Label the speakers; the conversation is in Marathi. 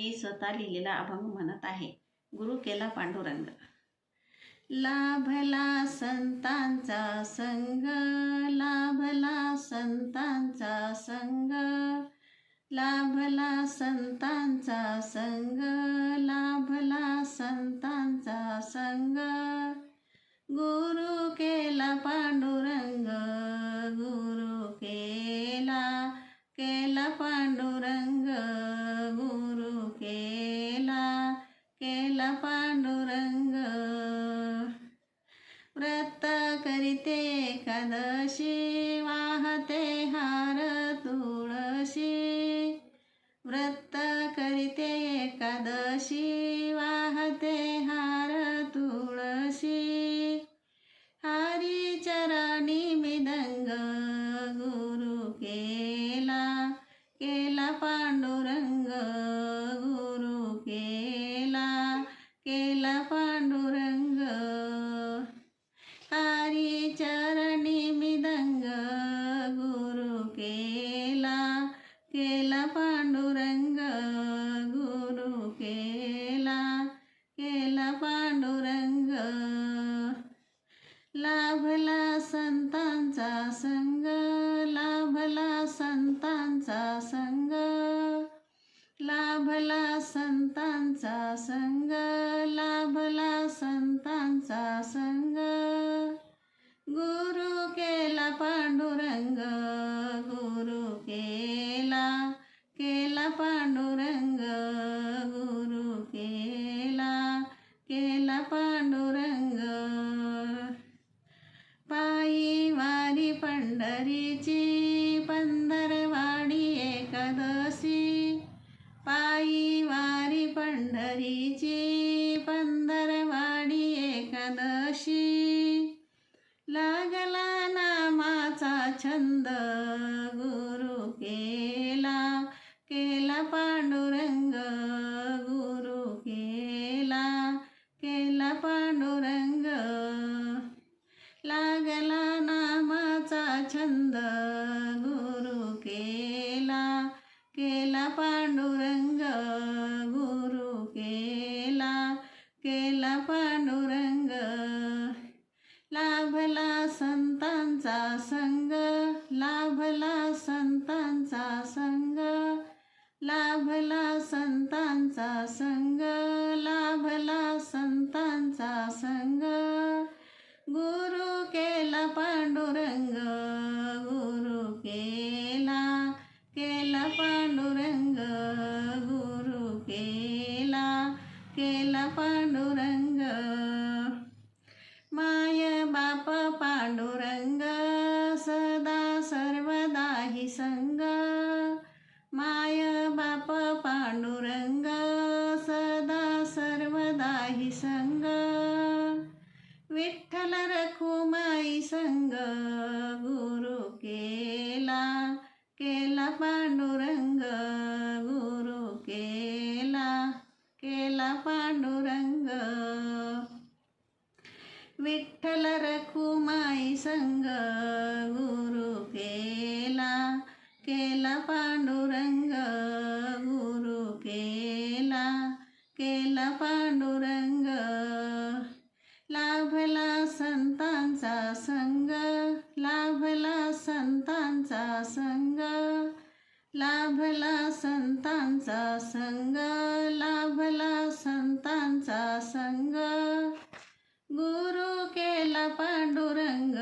Speaker 1: मी स्वतः लिहिलेला अभंग म्हणत आहे. गुरु केला पांडुरंग. लाभला संतांचा संग लाभला संतांचा संग लाभला संतांचा संग लाभला संतांचा संग. पांडुरंग. व्रत करीते एकादशी वाहते हार. संतांचा संग लाभला संतांचा संग. लाभला संतांचा संग लाभला संतांचा संग. गुरु केला पा छंद गुरु केला केला पांडुरंग गुरु केला केला पांडुरंग. लागला नामाचा छंद गुरु केला केला पांडुरंग गुरु केला केला पांडुरंग. लाभला संतांचा संग संतांचा संग लाभला संतांचा संग. गुरु केला पांडुरंग गुरु केला केला पांडुरंग गुरु केला केला पांडुरंग. माय बाप पांडुरंग संग विठ्ठल रखुमाई संग गुरु केला केला पांडुरंग गुरु केला केला पांडुरंग. विठ्ठल रखुमाई संग गुरु केला केला पांडुरंग संतांचा संग लाभला संतांचा संग लाभला संतांचा संग लाभला संतांचा संग. गुरु केला पांडुरंग